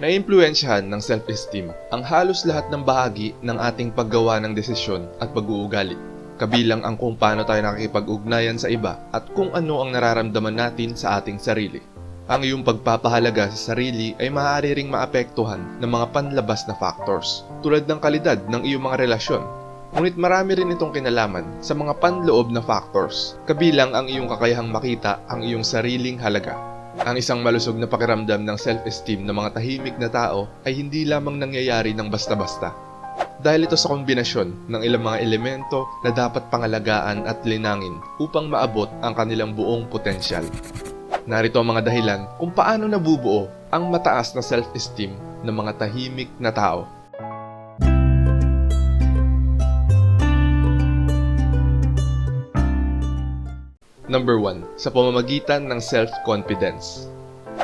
Naiimpluwensyahan ng self-esteem ang halos lahat ng bahagi ng ating paggawa ng desisyon at pag-uugali. Kabilang ang kung paano tayo nakikipag-ugnayan sa iba at kung ano ang nararamdaman natin sa ating sarili. Ang iyong pagpapahalaga sa sarili ay maaari ring maapektuhan ng mga panlabas na factors tulad ng kalidad ng iyong mga relasyon. Ngunit marami rin itong kinalaman sa mga panloob na factors, kabilang ang iyong kakayahang makita ang iyong sariling halaga. Ang isang malusog na pakiramdam ng self-esteem ng mga tahimik na tao ay hindi lamang nangyayari ng basta-basta. Dahil ito sa kombinasyon ng ilang mga elemento na dapat pangalagaan at linangin upang maabot ang kanilang buong potensyal. Narito ang mga dahilan kung paano nabubuo ang mataas na self-esteem ng mga tahimik na tao. Number 1. Sa pamamagitan ng self-confidence.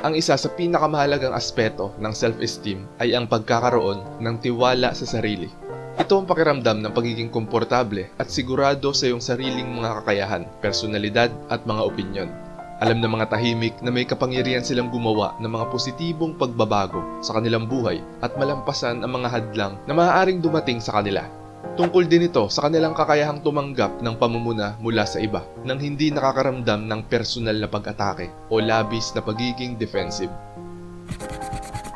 Ang isa sa pinakamahalagang aspeto ng self-esteem ay ang pagkakaroon ng tiwala sa sarili. Ito ang pakiramdam ng pagiging komportable at sigurado sa iyong sariling mga kakayahan, personalidad at mga opinyon. Alam ng mga tahimik na may kapangyarihan silang gumawa ng mga positibong pagbabago sa kanilang buhay at malampasan ang mga hadlang na maaaring dumating sa kanila. Tungkol din ito sa kanilang kakayahang tumanggap ng pamumuna mula sa iba nang hindi nakakaramdam ng personal na pag-atake o labis na pagiging defensive.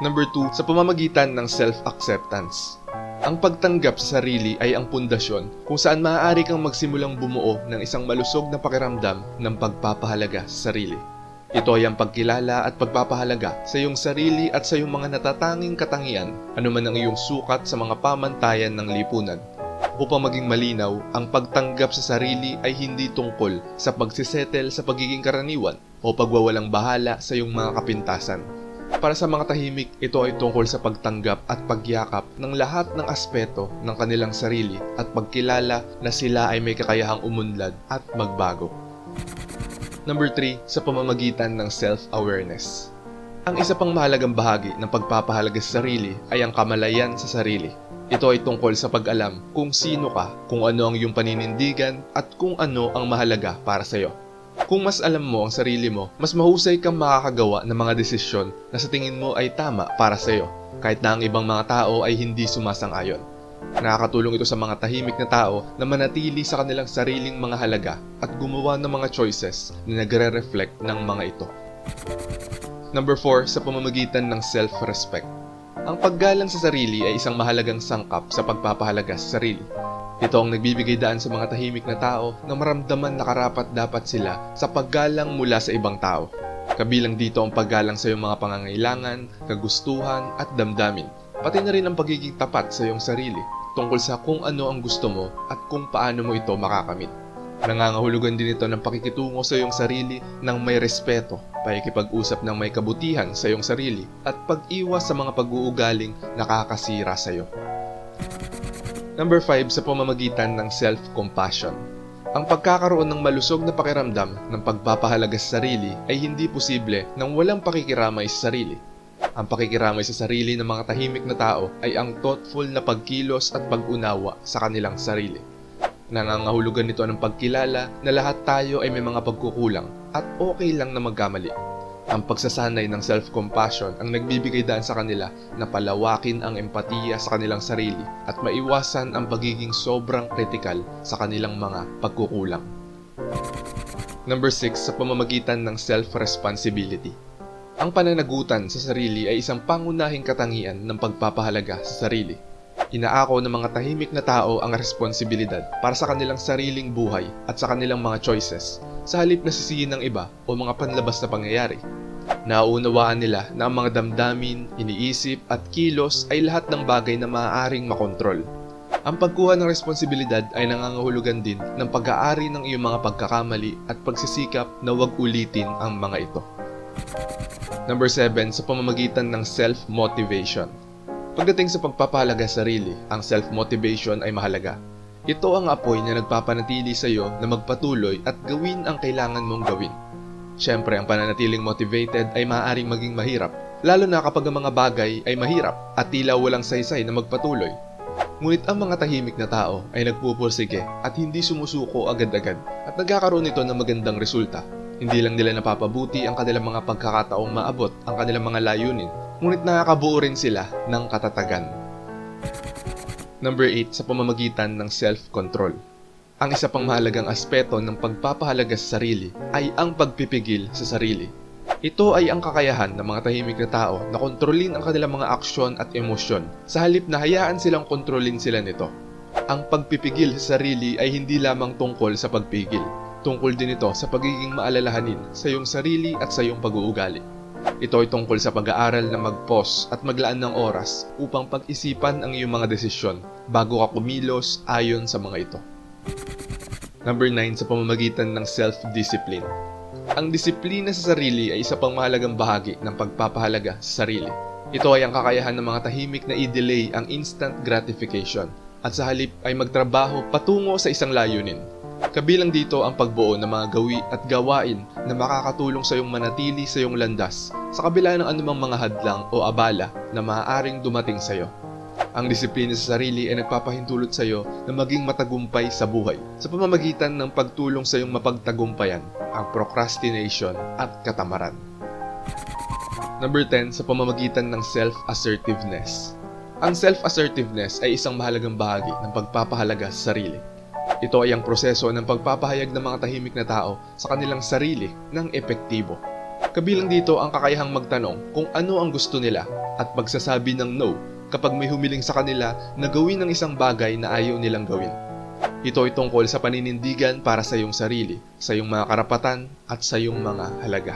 Number 2, sa pamamagitan ng self-acceptance. Ang pagtanggap sa sarili ay ang pundasyon kung saan maaari kang magsimulang bumuo ng isang malusog na pakiramdam ng pagpapahalaga sa sarili. Ito ay ang pagkilala at pagpapahalaga sa iyong sarili at sa iyong mga natatanging katangian, anuman ang iyong sukat sa mga pamantayan ng lipunan. Upang maging malinaw, ang pagtanggap sa sarili ay hindi tungkol sa pagsisettle sa pagiging karaniwan o pagwawalang bahala sa iyong mga kapintasan. Para sa mga tahimik, ito ay tungkol sa pagtanggap at pagyakap ng lahat ng aspeto ng kanilang sarili at pagkilala na sila ay may kakayahang umunlad at magbago. Number 3, sa pamamagitan ng self-awareness. Ang isa pang mahalagang bahagi ng pagpapahalaga sa sarili ay ang kamalayan sa sarili. Ito ay tungkol sa pag-alam kung sino ka, kung ano ang iyong paninindigan, at kung ano ang mahalaga para sa iyo. Kung mas alam mo ang sarili mo, mas mahusay kang makakagawa ng mga desisyon na sa tingin mo ay tama para sa iyo, kahit na ang ibang mga tao ay hindi sumasang-ayon. Nakakatulong ito sa mga tahimik na tao na manatili sa kanilang sariling mga halaga at gumawa ng mga choices na nagre-reflect ng mga ito. Number 4, sa pamamagitan ng self-respect. Ang paggalang sa sarili ay isang mahalagang sangkap sa pagpapahalaga sa sarili. Ito ang nagbibigay daan sa mga tahimik na tao na maramdaman na karapat dapat sila sa paggalang mula sa ibang tao. Kabilang dito ang paggalang sa iyong mga pangangailangan, kagustuhan at damdamin. Pati na rin ang pagiging tapat sa iyong sarili tungkol sa kung ano ang gusto mo at kung paano mo ito makakamit. Nangangahulugan din ito ng pakikitungo sa iyong sarili ng may respeto, pakikipag-usap ng may kabutihan sa iyong sarili, at pag-iwas sa mga pag-uugaling nakakasira sa iyo. Number 5 sa pamamagitan ng self-compassion. Ang pagkakaroon ng malusog na pakiramdam ng pagpapahalaga sa sarili ay hindi posible nang walang pakikiramay sa sarili. Ang pakikiramay sa sarili ng mga tahimik na tao ay ang thoughtful na pagkilos at pag-unawa sa kanilang sarili. Nangangahulugan nito ng pagkilala na lahat tayo ay may mga pagkukulang at okay lang na magkamali. Ang pagsasanay ng self-compassion ang nagbibigay daan sa kanila na palawakin ang empatiya sa kanilang sarili at maiwasan ang pagiging sobrang kritikal sa kanilang mga pagkukulang. Number 6 sa pamamagitan ng self-responsibility. Ang pananagutan sa sarili ay isang pangunahing katangian ng pagpapahalaga sa sarili. Inaako ng mga tahimik na tao ang responsibilidad para sa kanilang sariling buhay at sa kanilang mga choices sa halip na sisihin ng iba o mga panlabas na pangyayari. Nauunawaan nila na ang mga damdamin, iniisip at kilos ay lahat ng bagay na maaaring makontrol. Ang pagkuha ng responsibilidad ay nangangahulugan din ng pag-aari ng iyong mga pagkakamali at pagsisikap na wag ulitin ang mga ito. Number 7 sa pamamagitan ng self-motivation. Pagdating sa pagpapahalaga sa sarili, ang self-motivation ay mahalaga. Ito ang apoy na nagpapanatili sa iyo na magpatuloy at gawin ang kailangan mong gawin. Siyempre, ang pananatiling motivated ay maaaring maging mahirap, lalo na kapag ang mga bagay ay mahirap at tila walang saysay na magpatuloy. Ngunit ang mga tahimik na tao ay nagpupursige at hindi sumusuko agad-agad at nagkakaroon nito ng magandang resulta. Hindi lang nila napapabuti ang kanilang mga pagkakataong maabot ang kanilang mga layunin, ngunit nakakabuo rin sila ng katatagan. Number 8 sa pamamagitan ng self-control. Ang isa pang mahalagang aspeto ng pagpapahalaga sa sarili ay ang pagpipigil sa sarili. Ito ay ang kakayahan ng mga tahimik na tao na kontrolin ang kanilang mga aksyon at emosyon sa halip na hayaan silang kontrolin sila nito. Ang pagpipigil sa sarili ay hindi lamang tungkol sa pagpigil. Tungkol din ito sa pagiging maalalahanin sa iyong sarili at sa iyong pag-uugali. Ito ay tungkol sa pag-aaral na mag-pause at maglaan ng oras upang pag-isipan ang iyong mga desisyon bago ka kumilos ayon sa mga ito. Number 9 sa pamamagitan ng self-discipline. Ang disiplina sa sarili ay isa pang mahalagang bahagi ng pagpapahalaga sa sarili. Ito ay ang kakayahan ng mga tahimik na i-delay ang instant gratification at sa halip ay magtrabaho patungo sa isang layunin. Kabilang dito ang pagbuo ng mga gawi at gawain na makakatulong sa iyong manatili sa iyong landas sa kabila ng anumang mga hadlang o abala na maaaring dumating sa iyo. Ang disiplina sa sarili ay nagpapahintulot sa iyo na maging matagumpay sa buhay sa pamamagitan ng pagtulong sa iyong mapagtagumpayan ang procrastination at katamaran. Number 10 sa pamamagitan ng self-assertiveness. Ang self-assertiveness ay isang mahalagang bahagi ng pagpapahalaga sa sarili. Ito ay ang proseso ng pagpapahayag ng mga tahimik na tao sa kanilang sarili ng epektibo. Kabilang dito ang kakayahang magtanong kung ano ang gusto nila at pagsasabi ng no kapag may humiling sa kanila na gawin ng isang bagay na ayaw nilang gawin. Ito ay tungkol sa paninindigan para sa iyong sarili, sa iyong mga karapatan at sa iyong mga halaga.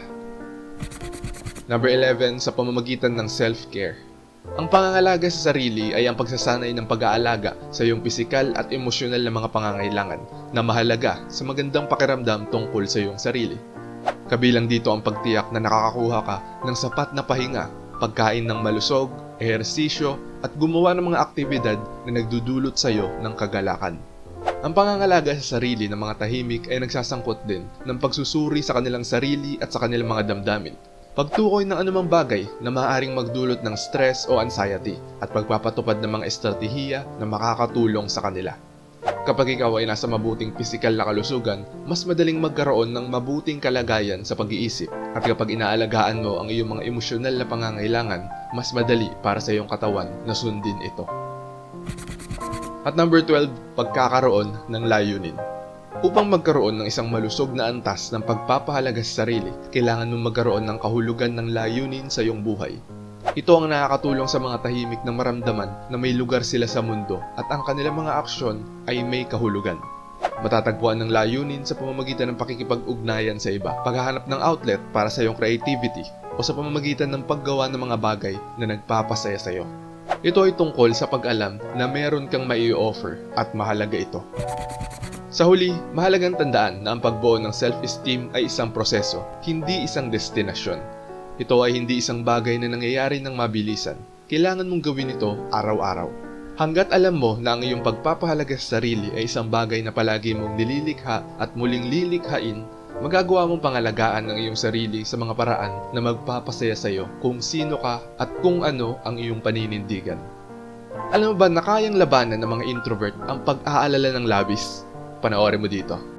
Number 11 sa pamamagitan ng self-care. Ang pangangalaga sa sarili ay ang pagsasanay ng pag-aalaga sa iyong pisikal at emosyonal na mga pangangailangan na mahalaga sa magandang pakiramdam tungkol sa iyong sarili. Kabilang dito ang pagtiyak na nakakakuha ka ng sapat na pahinga, pagkain ng malusog, ehersisyo at gumawa ng mga aktibidad na nagdudulot sa iyo ng kagalakan. Ang pangangalaga sa sarili ng mga tahimik ay nagsasangkot din ng pagsusuri sa kanilang sarili at sa kanilang mga damdamin. Pagtukoy ng anumang bagay na maaaring magdulot ng stress o anxiety at pagpapatupad ng mga estratehiya na makakatulong sa kanila. Kapag ikaw ay nasa mabuting pisikal na kalusugan, mas madaling magkaroon ng mabuting kalagayan sa pag-iisip. At kapag inaalagaan mo ang iyong mga emosyonal na pangangailangan, mas madali para sa iyong katawan na sundin ito. At number 12, pagkakaroon ng layunin. Upang magkaroon ng isang malusog na antas ng pagpapahalaga sa sarili, kailangan mong magkaroon ng kahulugan ng layunin sa iyong buhay. Ito ang nakakatulong sa mga tahimik na maramdaman na may lugar sila sa mundo at ang kanilang mga aksyon ay may kahulugan. Matatagpuan ng layunin sa pamamagitan ng pakikipag-ugnayan sa iba, paghahanap ng outlet para sa iyong creativity, o sa pamamagitan ng paggawa ng mga bagay na nagpapasaya sa iyo. Ito ay tungkol sa pag-alam na meron kang mai-offer at mahalaga ito. Sa huli, mahalagang tandaan na ang pagbuo ng self-esteem ay isang proseso, hindi isang destinasyon. Ito ay hindi isang bagay na nangyayari ng mabilisan. Kailangan mong gawin ito araw-araw. Hanggat alam mo na ang iyong pagpapahalaga sa sarili ay isang bagay na palagi mong nililikha at muling lilikhain, magagawa mong pangalagaan ang iyong sarili sa mga paraan na magpapasaya sa iyo kung sino ka at kung ano ang iyong paninindigan. Alam mo ba na kayang labanan ng mga introvert ang pag-aalala ng labis? Panoorin mo dito.